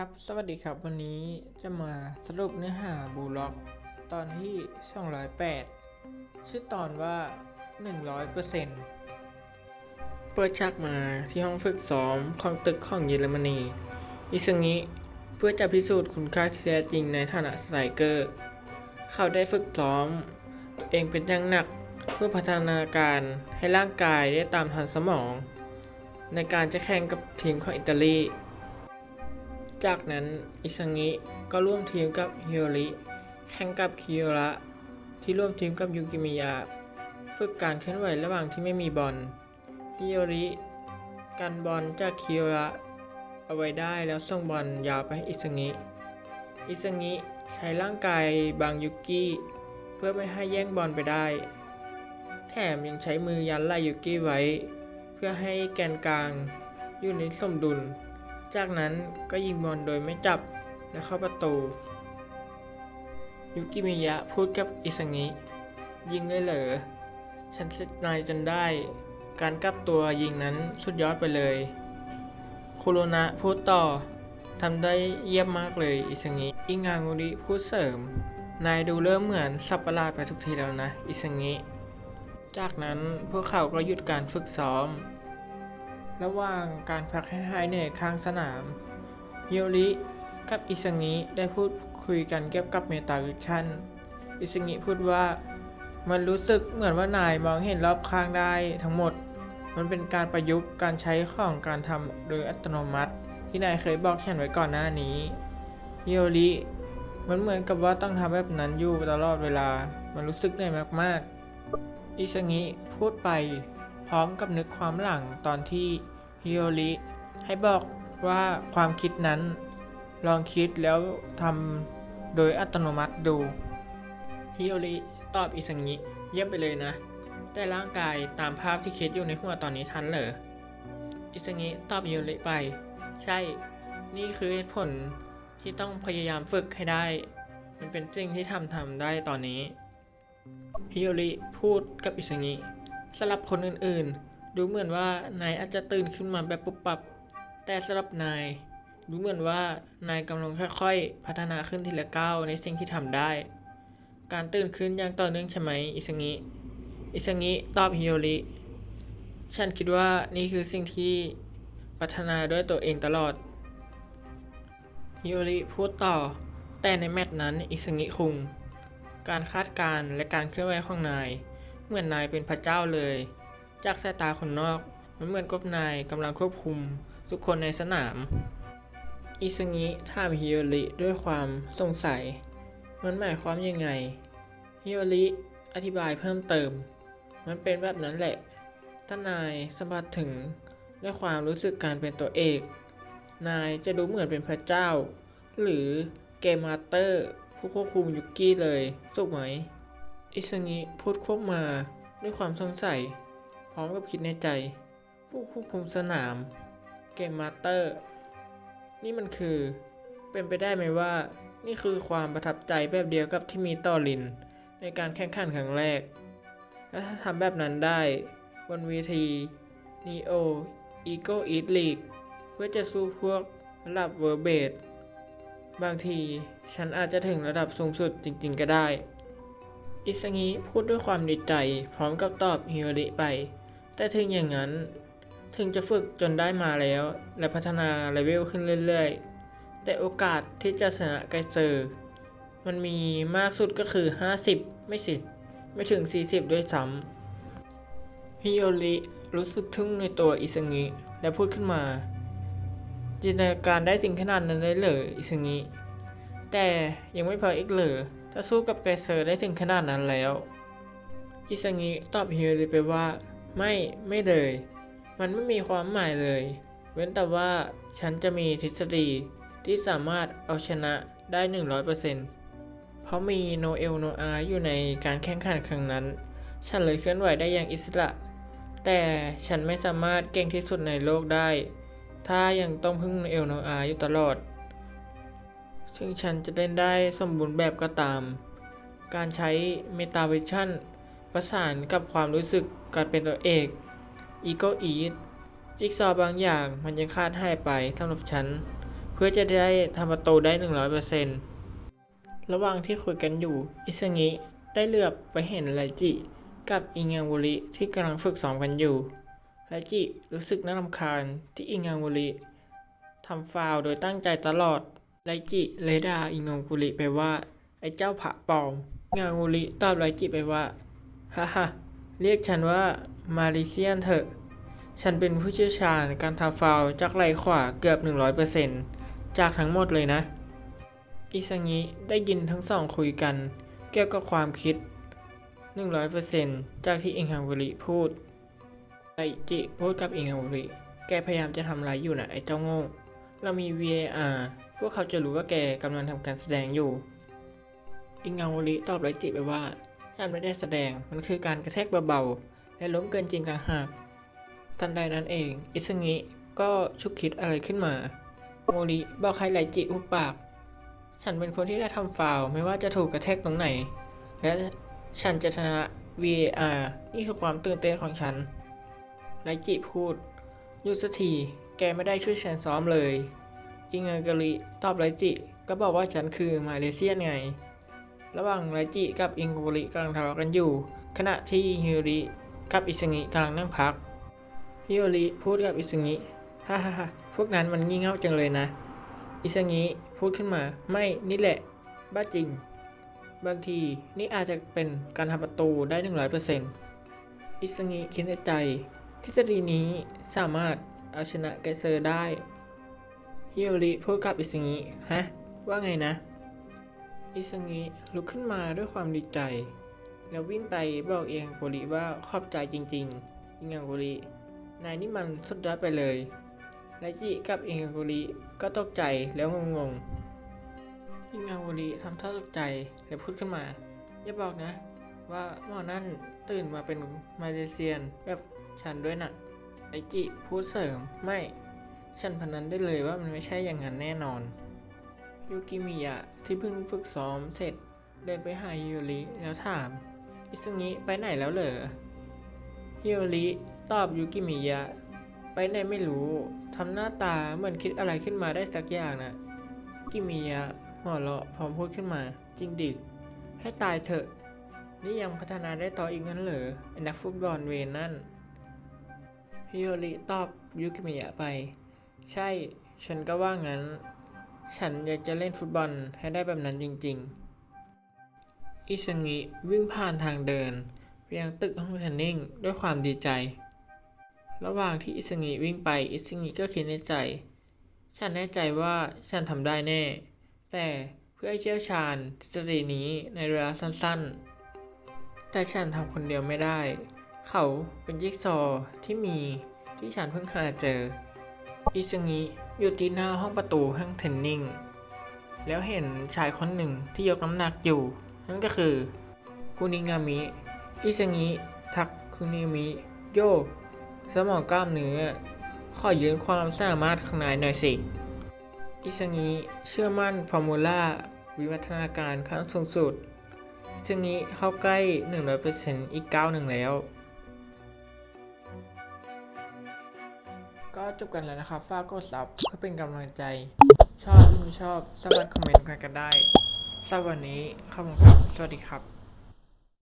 ครับ สวัสดีครับ วันนี้จะมาสรุปเนื้อหาบูล็อก ตอนที่ 208 ชื่อตอนว่า 100%เปิดฉากมาที่ห้องฝึกซ้อมของตึกของเยอรมนี อิซึงิเพื่อจะพิสูจน์คุณค่าที่แท้จริงในฐานะสไตรเกอร์ เขาได้ฝึกซ้อม เองเป็นอย่างหนักเพื่อพัฒนาการให้ร่างกายได้ตามทันสมอง ในการจะแข่งกับทีมของอิตาลี จากนั้นอิซังิก็ร่วมทีมกับฮิโอริแข่งกับคิโยระที่ร่วมทีมกับยูกิมิยะฝึกการเคลื่อนไหวระหว่างที่ไม่มีบอลฮิโอริกันบอลจากคิโยระเอาไว้ได้แล้วส่งบอลยาวไปให้อิซังิอิซังิใช้ร่างกายบางยุกิเพื่อไม่ให้แย่งบอลไปได้ แถมยังใช้มือยันไล่ยุกิไว้ เพื่อให้แกนกลางอยู่ในสมดุล จากนั้นก็ยิงบอลโดยไม่จับและเข้าประตู ยุกิมิยะพูดกับอิซังิ ยิงเลยเหรอ ฉันเซตนายจนได้ การกลับตัวยิงนั้นสุดยอดไปเลย คุโรนะพูดต่อทำได้เยี่ยมมากเลยอิซังิอิงางูริพูดเสริม นายดูเริ่มเหมือนสับประหลาดไปทุกทีแล้วนะ อิซังิ จากนั้นพวกเขาก็หยุดการฝึกซ้อม ระหว่างการพักให้หายเหนื่อยข้างสนามฮิโอริกับอิซังิได้พูดคุยกันเกี่ยวกับเมตาวิชั่น อิซังิพูดว่ามันรู้สึกเหมือนว่านายมองเห็นรอบข้างได้ทั้งหมด มันเป็นการประยุกต์การใช้ของการทำโดยอัตโนมัติ ที่นายเคยบอกฉันไว้ก่อนหน้านี้ฮิโอริมันเหมือนกับว่าต้องทำแบบนั้นอยู่ตลอดเวลา มันรู้สึกเหนื่อยมากๆ อิซังิพูดไป พร้อมกับนึกความหลังตอนที่ฮิโอริให้บอกว่าความคิดนั้น ลองคิดแล้วทำโดยอัตโนมัติดูฮิโอริตอบอิซังิเยี่ยมไปเลยนะ แต่ร่างกายตามภาพที่คิดอยู่ในหัวตอนนี้ทันเหรออิซังิตอบฮิโอริไป ใช่ นี่คือเหตุผลที่ต้องพยายามฝึกให้ได้ มันเป็นสิ่งที่ทำทำได้ตอนนี้ฮิโอริพูดกับอิซังิ สำหรับคนอื่นๆ ดูเหมือนว่านายอาจจะตื่นขึ้นมาแบบปุบปับ แต่สำหรับนาย ดูเหมือนว่านายกำลังค่อยๆ พัฒนาขึ้นทีละก้าวในสิ่งที่ทำได้ การตื่นขึ้นอย่างต่อเนื่องใช่ไหมอิซังิอิซังิตอบฮิโอริ ฉันคิดว่านี่คือสิ่งที่พัฒนาด้วยตัวเองตลอดฮิโอริพูดต่อ แต่ในแมตช์นั้นอิซังิคุง การคาดการณ์และการเคลื่อนไหวของนาย เหมือนนายเป็นพระเจ้าเลย จากสายตาคนนอก มันเหมือนกับนายกำลังควบคุม ทุกคนในสนาม อิซึงิถามฮิโอริด้วยความสงสัย มันหมายความยังไง ฮิโอริอธิบายเพิ่มเติม มันเป็นแบบนั้นแหละ ถ้านายสัมผัสถึงด้วยความรู้สึกการเป็นตัวเอก นายจะดูเหมือนเป็นพระเจ้า หรือเกมมาสเตอร์ ผู้ควบคุมยุกี้เลยถูกไหม อิซึงิพูดควบมาด้วยความสงสัย พร้อมกับคิดในใจ ผู้ควบคุมสนาม เกมมาสเตอร์ นี่มันคือ เป็นไปได้ไหมว่า นี่คือความประทับใจแบบเดียวกับที่มีต่อลิน ในการแข่งขันครั้งแรก และถ้าทำแบบนั้นได้ บนเวที Neo Ego Eat League เพื่อจะสู้พวกระดับเวอร์เบดบางทีฉันอาจจะถึงระดับสูงสุดจริง ๆ ก็ได้ อิซางิพูดด้วยความดีใจพร้อมกับตอบฮิโอริไป แต่ถึงอย่างนั้น ถึงจะฝึกจนได้มาแล้ว และพัฒนาเลเวลขึ้นเรื่อยๆ แต่โอกาสที่จะชนะไกเซอร์ มันมีมากสุดก็คือ 50 ไม่สิ ไม่ถึง 40 ด้วยซ้ำฮิโอริรู้สึกทึ่งในตัวอิซางิและพูดขึ้นมา จินตนาการได้จริงขนาดนั้นเลยเหรออิซางิแต่ยังไม่พออีกเหรอ ถ้าสู้กับไกเซอร์ได้ถึงขนาดนั้นแล้ว อิซังิตอบฮิโอริไปว่า ไม่ไม่เลย มันไม่มีความหมายเลย เว้นแต่ว่าฉันจะมีทฤษฎีที่สามารถเอาชนะได้ 100%เพราะมีโนเอลโนอาอยู่ในการแข่งขันครั้งนั้น ฉันเลยเคลื่อนไหวได้อย่างอิสระ แต่ฉันไม่สามารถเก่งที่สุดในโลกได้ ถ้ายังต้องพึ่งโนเอลโนอาอยู่ตลอด ซึ่งฉันจะเล่นได้สมบูรณ์แบบก็ตาม การใช้เมตาวิชั่นประสานกับความรู้สึกการเป็นตัวเอกอีโกอีทจิ๊กซอบางอย่างมันยังคาดหายไปสำหรับฉัน เพื่อจะได้ทำประตูได้ 100%ระหว่างที่คุยกันอยู่อิซางิได้เหลือบไปเห็นไลจิ กับอิงาวุริที่กำลังฝึกซ้อมกันอยู่ไลจิรู้สึกน่ารำคาญที่อิงาวุริทำฟาวโดยตั้งใจตลอด ไลจิเลดาอิงาวุริไปว่า ไอ้เจ้าผะปอมอิงาวุริตอบไลจิไปว่าฮ่าฮ่าเรียกฉันว่ามาริเซียนเถอะ ฉันเป็นผู้เชี่ยวชาญการทำฟาวจากไหลขวาเกือบ 100%จากทั้งหมดเลยนะ อิซางิได้ยินทั้งสองคุยกัน เกี่ยวกับความคิด 100%จากที่อิงฮังวริพูดไอจิพูดกับอิงฮังวริ แกพยายามจะทำไรอยู่นะไอเจ้าโง่ เรามี VAR พวกเขาจะรู้ว่าแกกำลังทำการแสดงอยู่ อิงฮังวริตอบไอจิไปว่าฉันไม่ได้แสดง มันคือการกระแทกเบาๆ และล้มเกินจริงต่างหาก ทันใดนั้นเอง อิซึงิก็ชุกคิดอะไรขึ้นมา โมริบอกให้ไลจิอุบปาก ฉันเป็นคนที่ได้ทำฟาวไม่ว่าจะถูกกระแทกตรงไหน และฉันจะชนะ VAR นี่คือความตื่นเต้นของฉันไลจิพูดหยุดสักที แกไม่ได้ช่วยฉันซ้อมเลย อิงเงกาลิตอบไลจิ ก็บอกว่าฉันคือมาเลเซียนไง ระหว่างไลจิกับอิงโกริกำลังทะเลาะกันอยู่ ขณะที่ฮิวริกับอิซึงิกำลังนั่งพัก ฮิโอริพูดกับอิซึงิฮ่าฮ่าฮ่าพวกนั้นมันงี่เง่าจังเลยนะ อิซึงิพูดขึ้นมา ไม่นี่แหละ บ้าจริง บางทีนี่อาจจะเป็นการทำประตูได้100%อิซึงิคิดในใจทฤษฎีนี้สามารถ เอาชนะไกเซอร์ได้ฮิโอริพูดกับอิซึงิฮะ ว่าไงนะ อิซึงิลุกขึ้นมาด้วยความดีใจ แล้ววิ่งไปบอกเอียงโกริว่าขอบใจจริงๆอิงังโกรินายนี่มันสุดยอดไปเลยไลจิกับอิงังโกริก็ตกใจแล้วงงๆอิงังโกริทำท่าตกใจแล้วพูดขึ้นมา อย่าบอกนะ ว่าหมอนั่นตื่นมาเป็นมาเลเซียนแบบฉันด้วยน่ะ ไลจิพูดเสริมไม่ ฉันพนันได้เลยว่ามันไม่ใช่อย่างนั้นแน่นอนยูกิมิยะที่เพิ่งฝึกซ้อมเสร็จ เดินไปหายูริแล้วถาม อิซึงิไปไหนแล้วเหรอฮิโอริตอบยูกิมิยะ ไปไหนไม่รู้ทำหน้าตาเหมือนคิดอะไรขึ้นมาได้สักอย่างนะกิมิยะหัวเราะพร้อมพูดขึ้นมา จริงดิ ให้ตายเถอะ นี่ยังพัฒนาได้ต่ออีกงั้นเหรอนักฟุตบอลเวนนั่น ฮิโอริตอบยูกิมิยะไป ใช่ ฉันก็ว่างั้น ฉันอยากจะเล่นฟุตบอลให้ได้แบบนั้นจริง ๆ อิซึงิวิ่งผ่านทางเดินไปยังตึกห้องเทรนนิ่งด้วยความดีใจ ระหว่างที่อิซึงิวิ่งไป อิซึงิก็คิดในใจ ฉันแน่ใจว่าฉันทำได้แน่ แต่เพื่อให้เชี่ยวชาญทฤษฎีนี้ในระยะสั้นๆ แต่ฉันทำคนเดียวไม่ได้ เขาเป็นจิ๊กซอที่มีที่ฉันเพิ่งหาเจอ อิซึงิอยู่ที่หน้าห้องประตูห้องเทนนิงแล้วเห็นชายคนหนึ่งที่ยกน้ำหนักอยู่ นั่นก็คือ คุนิงามิ อิซางิทักคุนิงามิ โยสมองกล้ามเนื้อ ขอยืนความสามารถข้างในหน่อยสิ อิซางิเชื่อมั่นฟอร์มูล่าวิวัฒนาการขั้นสูงสุด อิซางิเข้าใกล้ 100%อีกก้าวหนึ่งแล้ว จบกันแล้วนะครับ ฝากกดซับเพื่อเป็นกำลังใจ ชอบรือไม่ชอบสามารถคอมเมนต์กันกันได้สำหรับวันนี้ขอบคุณครับ สวัสดีครับ